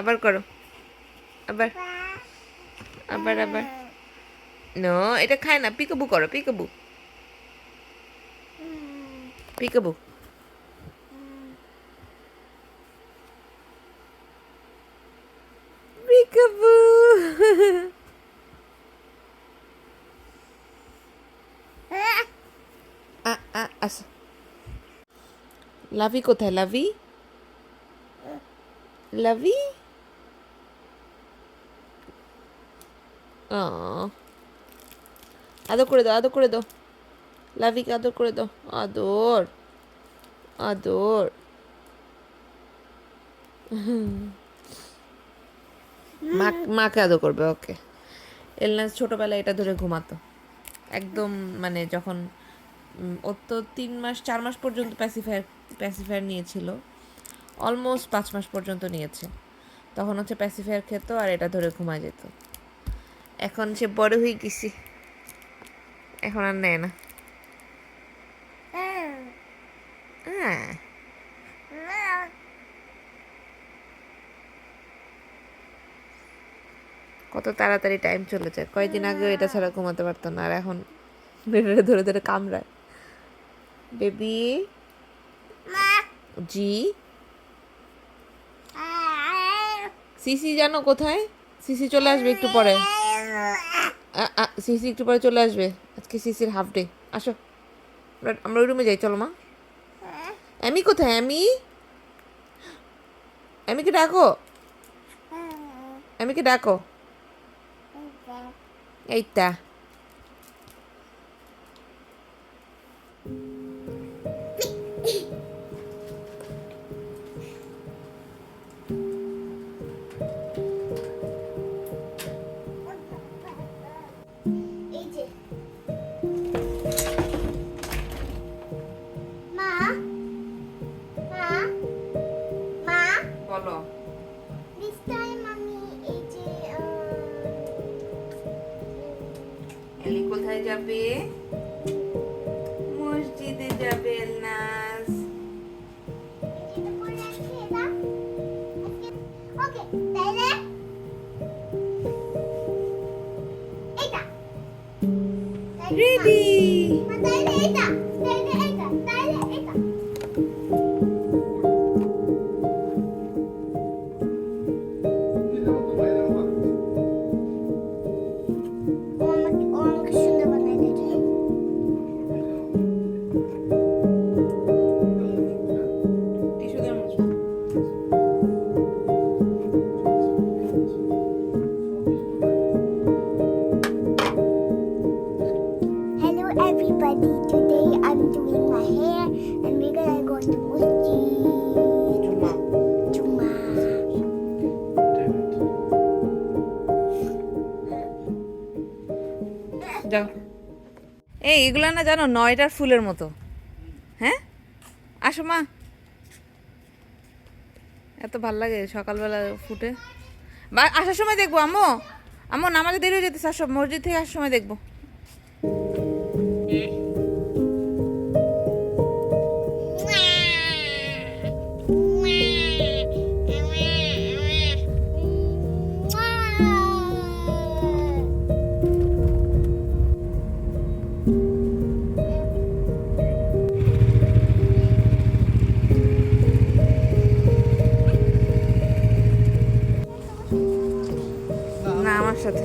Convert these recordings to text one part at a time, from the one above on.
আবার করো। আবার। আবার আবার। নো এটা খায় না। পিকাবু করো, পিকাবু। পিকাবু। পিকাবু। লাভি কোথায়? লাভি? লাভি? আদর করে দাও, আদর করে দাও। লাভিকে আদর করে দাও। আদর আদর। মা মাকে আদর করবে, ওকে। এলনাস ছোটোবেলায় এটা ধরে ঘুমাতো। একদম মানে যখন ওর তো তিন মাস, চার মাস পর্যন্ত প্যাসিফায়ার প্যাসিফায়ার নিয়েছিল। অলমোস্ট পাঁচ মাস পর্যন্ত নিয়েছে। তখন হচ্ছে প্যাসিফায়ার খেত আর এটা ধরে ঘুমায় যেত। এখন সে বড় হয়ে গেছে। এখন আর নেয় না। হ্যাঁ। কত তাড়াতাড়ি টাইম চলে যায়। কয়েকদিন আগে এটা ছাড়া ঘুমাতে পারতো না, আর এখন বেডে ধরে ধরে কামড়ায়। বেবি? জি? সিসি জানো কোথায়? সিসি চলে আসবে একটু পরে। সিসি একটু পরে চলে আসবে। আজকে সিসির হাফ ডে আসো। আমরা আমরা ওই রুমে যাই। চলো মা। অ্যামি কোথায়? অ্যামি? অ্যামিকে ডাকো। অ্যামিকে ডাকো। এইটা। বলো। This time আমি এই যে এলি কোথায় যাবে? মসজিদে যাবে ওকে তাহলে রেডি তাহলে এইটা। Hello everybody, today I'm doing my hair and we're gonna go to Juma. যাও। এই এগুলো না জানো নয়টার ফুলের মতো। হ্যাঁ? আসো মা। এত ভালো লাগে সকালবেলা ফুটে। বা আসার সময় দেখব আম্মু। আম্মু নামাজে দেরি হয়ে যেতেছে আসো মসজিদ থেকে আসার সময় দেখব। সাথে।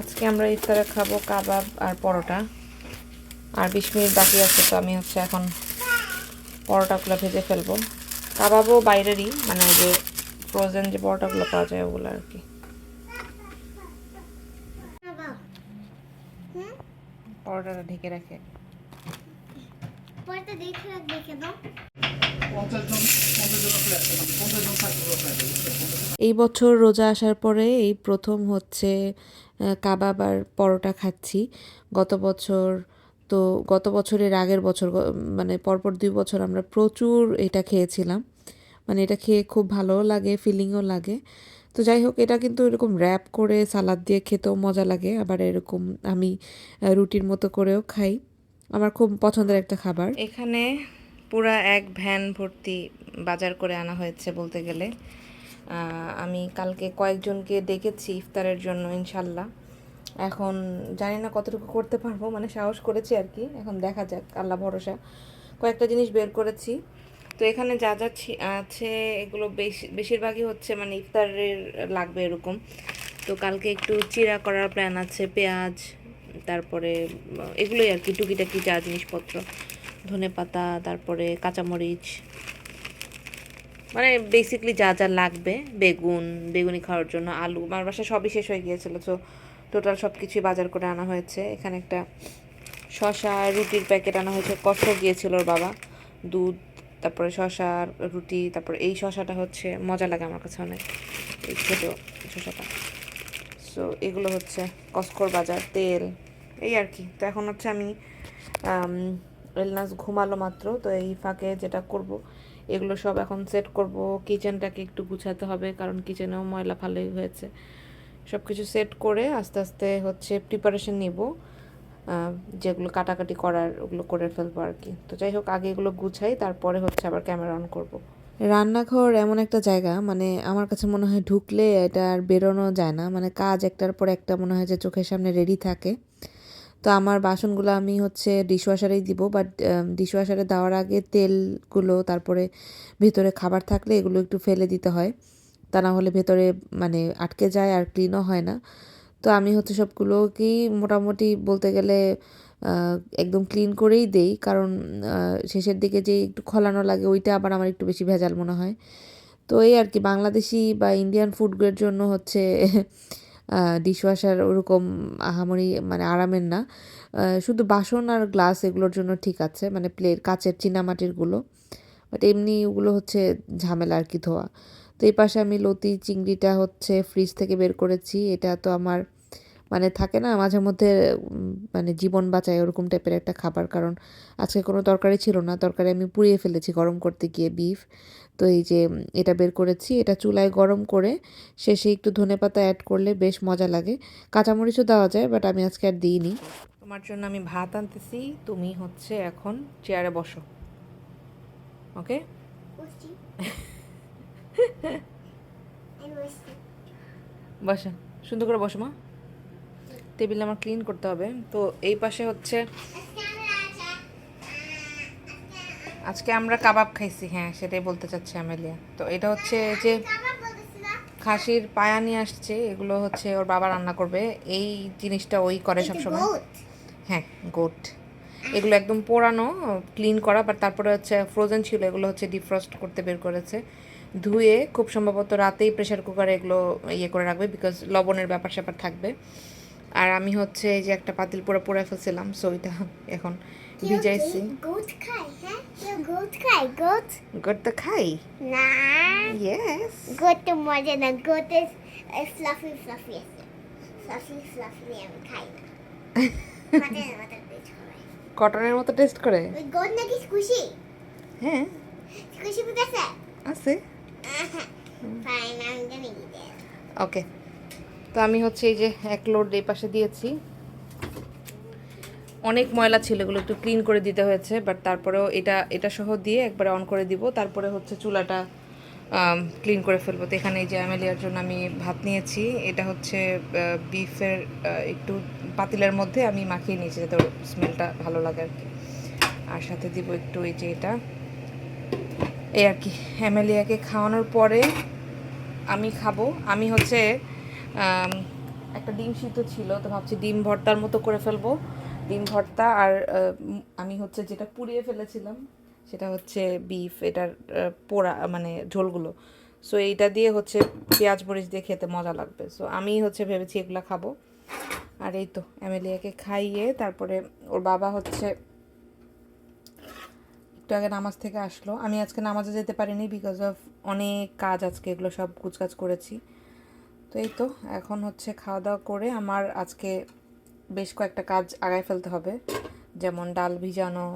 আজকে আমরা ইফতারে খাব কাবাব আর পরোটা। আর বিশ মিনিট বাকি আছে, তো আমি হচ্ছে এখন পরোটাগুলো ভেজে ফেলব। কাবাবও বাইরেরই মানে যে ফ্রোজেন যে পরোটাগুলো পাওয়া যায় ওগুলো আর কি। পরোটাটা ঢেকে রাখে। পরোটা রাখবে কেন? এই বছর রোজা আসার পরে এই প্রথম হচ্ছে কাবাব আর পরোটা খাচ্ছি। গত বছর তো, গত বছরের আগের বছর মানে পরপর দুই বছর আমরা প্রচুর এটা খেয়েছিলাম। মানে এটা খেয়ে খুব ভালোও লাগে ফিলিংও লাগে। তো যাই হোক, এটা কিন্তু এরকম র্যাপ করে সালাদ দিয়ে খেতেও মজা লাগে। আবার এরকম আমি রুটির মতো করেও খাই। আমার খুব পছন্দের একটা খাবার। এখানে পুরা এক ভ্যান ভর্তি বাজার করে আনা হয়েছে বলতে গেলে। আমি কালকে কয়েকজনকে ডেকেছি ইফতারের জন্য, ইনশাল্লাহ। এখন জানি না কতটুকু করতে পারব মানে সাহস করেছি আর কি। এখন দেখা যাক, আল্লাহ ভরসা। কয়েকটা জিনিস বের করেছি। তো এখানে যা যা আছে, এগুলো বেশি, বেশিরভাগই হচ্ছে মানে ইফতারের লাগবে এরকম। তো কালকে একটু চিরা করার প্ল্যান আছে, পেঁয়াজ, তারপরে এগুলোই আর কি, টুকিটাকি যা জিনিসপত্র। ধনে পাতা, তারপরে কাঁচামরিচ। মানে বেসিকলি যা যা লাগবে, বেগুন, বেগুনি খাওয়ার জন্য, আলু, আমার বাসায় সবই শেষ হয়ে গিয়েছিল তো টোটাল সব কিছুই বাজার করে আনা হয়েছে। এখানে একটা শশা রুটির প্যাকেট আনা হয়েছে, কষ্ট গিয়েছিল ওর বাবা। দুধ, তারপরে শশা রুটি, তারপরে এই শশাটা হচ্ছে, মজা লাগে আমার কাছে অনেক, এই ছোটো শশাটা সো এগুলো হচ্ছে কস্কর বাজার, তেল, এই আর কি। তো এখন হচ্ছে আমি এলনাস ঘুমালো মাত্র, তো এই ফাঁকে যেটা করব, এগুলো সব এখন সেট করব। কিচেনটাকে একটু গুছাতে হবে, কারণ কিচেনেও ময়লা ভালোই হয়েছে। সব কিছু সেট করে আস্তে আস্তে হচ্ছে প্রিপারেশন নিব। যেগুলো কাটাকাটি করার, ওগুলো করে ফেলব আর কি। তো যাই হোক, আগে এগুলো গুছাই, তারপরে হচ্ছে আবার ক্যামেরা অন করব। রান্নাঘর এমন একটা জায়গা মানে আমার কাছে মনে হয় ঢুকলে এটা আর বেরোনো যায় না। মানে কাজ একটার পর একটা মনে হয় যে চোখের সামনে রেডি থাকে। তো আমার বাসনগুলো আমি হচ্ছে ডিশওয়াশারেই দিব বাট ডিশওয়াশারে দেওয়ার আগে তেলগুলো, তারপরে ভিতরে খাবার থাকলে এগুলো একটু ফেলে দিতে হয়। তা না হলে ভেতরে মানে আটকে যায় আর ক্লিনও হয় না। তো আমি হচ্ছে সবগুলোকেই মোটামুটি বলতে গেলে একদম ক্লিন করেই দেই। কারণ শেষের দিকে যে একটু খলানো লাগে, ওইটা আবার আমার একটু বেশি ভেজাল মনে হয়। তো এই আর কি, বাংলাদেশি বা ইন্ডিয়ান ফুডগুলোর জন্য হচ্ছে ডিশওয়াশার ওরকম আহামরি মানে আরামের না। শুধু বাসন আর গ্লাস এগুলোর জন্য ঠিক আছে মানে প্লেট কাচের চীনামাটিরগুলো বাট এমনি ওগুলো হচ্ছে ঝামেলা আর কি ধোয়া। তো এই পাশে আমি লতি, চিংড়িটা হচ্ছে ফ্রিজ থেকে বের করেছি। এটা তো আমার মানে থাকে না, মাঝে মধ্যে মানে জীবন বাঁচায় ওরকম টাইপের একটা খাবার। কারণ আজকে কোনো তরকারি ছিল না, তরকারি আমি পুড়িয়ে ফেলেছি গরম করতে গিয়ে বিফ তো এই যে এটা বের করেছি এটা চুলায় গরম করে শেষে একটু ধনেপাতা অ্যাড করলে বেশ মজা লাগে। কাঁচামরিচও দেওয়া যায় বাট আমি আজকে আর দিইনি। তোমার জন্য আমি ভাত আনতেছি তুমি হচ্ছে এখন চেয়ারে বসো। ওকে বসছি। বসো সুন্দর করে বসো মা। টেবিল আমার ক্লিন করতে হবে। তো এই পাশে হচ্ছে আজকে আমরা কাবাব খাইছি হ্যাঁ সেটাই বলতে চাচ্ছি আমেলিয়া। তো এটা হচ্ছে যে খাসির পায়া নিয়ে আসছে এগুলো হচ্ছে ওর বাবা রান্না করবে। এই জিনিসটা ওই করে সবসময়। হ্যাঁ গোট এগুলো একদম পোড়ানো ক্লিন করা বাট তারপরে হচ্ছে ফ্রোজেন ছিল এগুলো হচ্ছে ডিফ্রস্ট করতে বের করেছে। ধুয়ে খুব সম্ভবত রাতেই প্রেশার কুকারে এগুলো ইয়ে করে রাখবে বিকজ লবণের ব্যাপার স্যাপার থাকবে। আর আমি হচ্ছে এই যে একটা পাতিল পোড়া পোড়া ফেলছিলাম সো এটা এখন ভিজাইছি গোট হ্যাঁ তো খাই না ইয়েস গোট তো মজা না goat fluffy fluffy fluffy fluffy আমি খাই না কটনের মতো টেস্ট করে? গোট নাকি খুশি হ্যাঁ। খুশি বুঝেছে আছে। ফাইন আমি ওকে তো আমি হচ্ছে এই যে এক লোড এই পাশে দিয়েছি। অনেক ময়লা ছিল, এগুলো একটু ক্লিন করে দিতে হয়েছে বাট তারপরেও এটা এটা সহ দিয়ে একবারে অন করে দিব। তারপরে হচ্ছে চুলাটা ক্লিন করে ফেলব। তো এখানে এই যে অ্যামেলিয়ার জন্য আমি ভাত নিয়েছি, এটা হচ্ছে বিফের একটু পাতিলের মধ্যে আমি মাখিয়ে নিয়েছি যাতে স্মেলটা ভালো লাগে আর কি। আর সাথে দিব একটু এই যে এটা এই আর কি, অ্যামেলিয়াকে খাওয়ানোর পরে আমি খাব। আমি হচ্ছে একটা ডিম সিদ্ধ ছিল, তো ভাবছি ডিম ভর্তার মতো করে ফেলব। ডিম ভর্তা আর আমি হচ্ছে যেটা পুড়িয়ে ফেলেছিলাম সেটা হচ্ছে বিফ এটার পোড়া মানে ঝোলগুলো। সো এইটা দিয়ে হচ্ছে পেঁয়াজ মরিচ দিয়ে খেতে মজা লাগবে। সো আমি হচ্ছে ভেবেছি এগুলো খাব। আর এই তো, অ্যামেলিয়াকে খাইয়ে তারপরে ওর বাবা হচ্ছে একটু আগে নামাজ থেকে আসলো। আমি আজকে নামাজে যেতে পারিনি বিকজ অফ অনেক কাজ আজকে, এগুলো সব কুচকাজ করেছি। তো এই তো, এখন হচ্ছে খাওয়া দাওয়া করে আমার আজকে বেশ কয়েকটা কাজ আগায় ফেলতে হবে। যেমন ডাল ভিজানো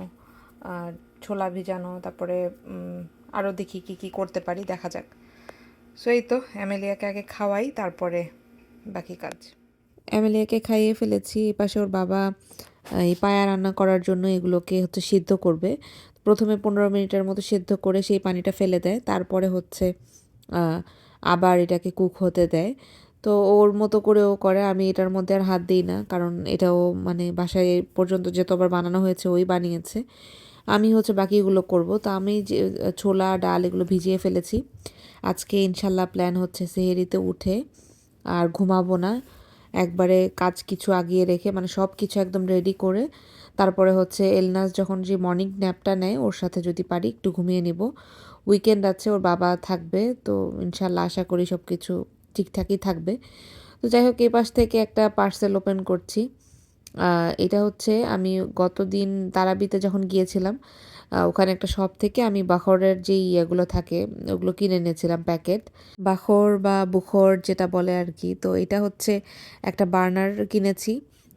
ছোলা ভিজানো, তারপরে আরও দেখি কি কি করতে পারি, দেখা যাক। সো, এই তো, অ্যামেলিয়াকে আগে খাওয়াই, তারপরে বাকি কাজ। অ্যামেলিয়াকে খাইয়ে ফেলেছি, এই পাশে ওর বাবা এই পায়া রান্না করার জন্য এগুলোকে হচ্ছে সিদ্ধ করবে। প্রথমে পনেরো মিনিটের মতো সিদ্ধ করে সেই পানিটা ফেলে দেয়, তারপরে হচ্ছে আবার এটাকে কুক হতে দেয়। তো ওর মতো করে ও করে, আমি এটার মধ্যে আর হাত দিই না। কারণ এটাও মানে বাসায় পর্যন্ত যতবার বানানো হয়েছে, ওই বানিয়েছে। আমি হচ্ছে বাকিগুলো করব। তো আমি যে, ছোলা, ডাল এগুলো ভিজিয়ে ফেলেছি। আজকে ইনশাল্লাহ প্ল্যান হচ্ছে সেহেরিতে উঠে আর ঘুমাবো না। একবারে কাজ কিছু আগিয়ে রেখে মানে সব কিছু একদম রেডি করে, তারপরে হচ্ছে এলনাস যখন যে মর্নিং ন্যাপটা নেয়, ওর সাথে যদি পারি একটু ঘুমিয়ে নিব। উইকেন্ড আছে, ওর বাবা থাকবে, তো ইনশাল্লাহ আশা করি সব কিছু ঠিকঠাকই থাকবে। তো যাই হোক এই পাশ থেকে একটা পার্সেল ওপেন করছি। এটা হচ্ছে আমি গত দিন তারাবিতে যখন গিয়েছিলাম ওখানে একটা শপ থেকে আমি বাখরের যে ইয়েগুলো থাকে, ওগুলো কিনে এনেছিলাম প্যাকেট বাখর বা বুখর যেটা বলে আর কি, তো এটা হচ্ছে একটা বার্নার কিনেছি।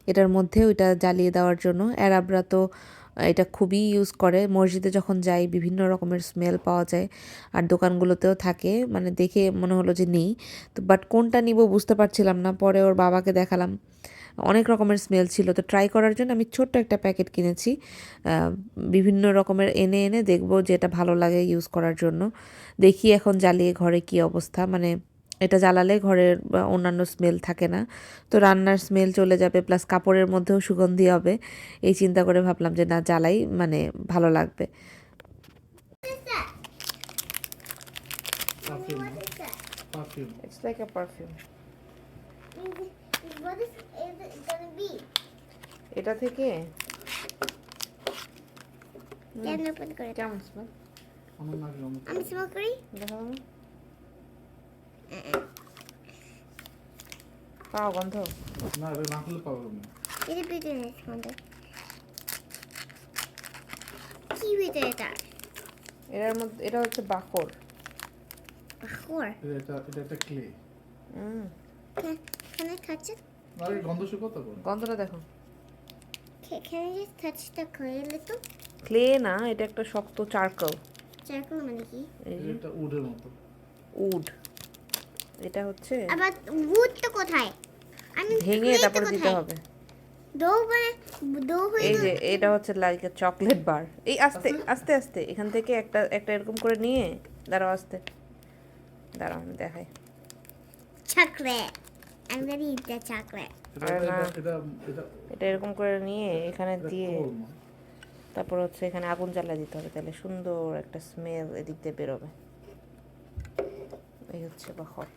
এটার মধ্যে ওইটা জ্বালিয়ে দেওয়ার জন্য। অ্যারাবরা তো এটা খুবই ইউজ করে। মসজিদে যখন যাই, বিভিন্ন রকমের স্মেল পাওয়া যায় আর দোকানগুলোতেও থাকে। মানে দেখে মনে হলো যে নেই। তো বাট কোনটা নিব বুঝতে পারছিলাম না। পরে ওর বাবাকে দেখালাম। অনেক রকমের স্মেল ছিল। তো ট্রাই করার জন্য আমি ছোট্ট একটা প্যাকেট কিনেছি। বিভিন্ন রকমের এনে এনে দেখব যেটা ভালো লাগে ইউজ করার জন্য। দেখি এখন জ্বালিয়ে ঘরে কি অবস্থা। মানে এটা জ্বালালে ঘরের বা অন্যান্য স্মেল থাকে না তো রান্নার স্মেল চলে যাবে প্লাস কাপড়ের মধ্যেও সুগন্ধি হবে এই চিন্তা করে ভাবলাম যে না জ্বালাই মানে ভালো লাগবে? Perfume. What is, it gonna be? এটা থেকে। কেমন স্মেল। আমি স্মোক করি দেখা পাও গন্ধ। না এটা না হলে পাবো না। এটা ভিতরে আমাদের কি এটা? এটার মধ্যে এটা হচ্ছে বাকর। বাখর এটা এটা একটা ক্লে হুম এখানে খাচ্ছে আরে গন্ধ গন্ধটা দেখো। এখানে যে টাচটা করে তো? ক্লে না এটা একটা শক্ত চারকল চারকোল মানে কি? এটা উডের মতো। উড এটা হচ্ছে আবার উড তো কোথায়? আমি ভেঙে তারপরে দিতে হবে। ডো মানে হয়ে এই যে এটা হচ্ছে লাইক চকলেট বার এই আস্তে আস্তে আস্তে এখান থেকে একটা একটা এরকম করে নিয়ে দাঁড়াও আস্তে। দাঁড়াও আমি দেখাই। Eat the chocolate এটা আরে এটা এরকম করে নিয়ে এখানে দিয়ে তারপর হচ্ছে এখানে আগুন জ্বালা দিতে হবে তাহলে সুন্দর একটা স্মেল এদিক দিয়ে বেরোবে। এই হচ্ছে বখর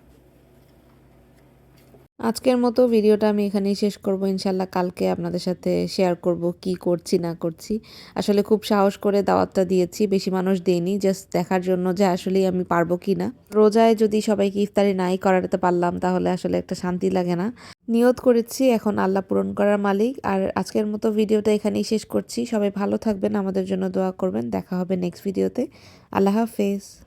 আজকের মতো ভিডিওটা আমি এখানেই শেষ করব। ইনশাল্লাহ কালকে আপনাদের সাথে শেয়ার করব কি করছি, না করছি। আসলে খুব সাহস করে দাওয়াতটা দিয়েছি, বেশি মানুষ দেয়নি জাস্ট দেখার জন্য যে আসলেই আমি পারব কি না। রোজায় যদি সবাইকে ইফতারি নাই করাতে পারলাম, তাহলে আসলে একটা শান্তি লাগে না। নিয়ত করেছি, এখন আল্লাহ পূরণ করার মালিক। আর আজকের মতো ভিডিওটা এখানেই শেষ করছি। সবাই ভালো থাকবেন, আমাদের জন্য দোয়া করবেন। দেখা হবে নেক্সট ভিডিওতে আল্লাহ হাফেজ।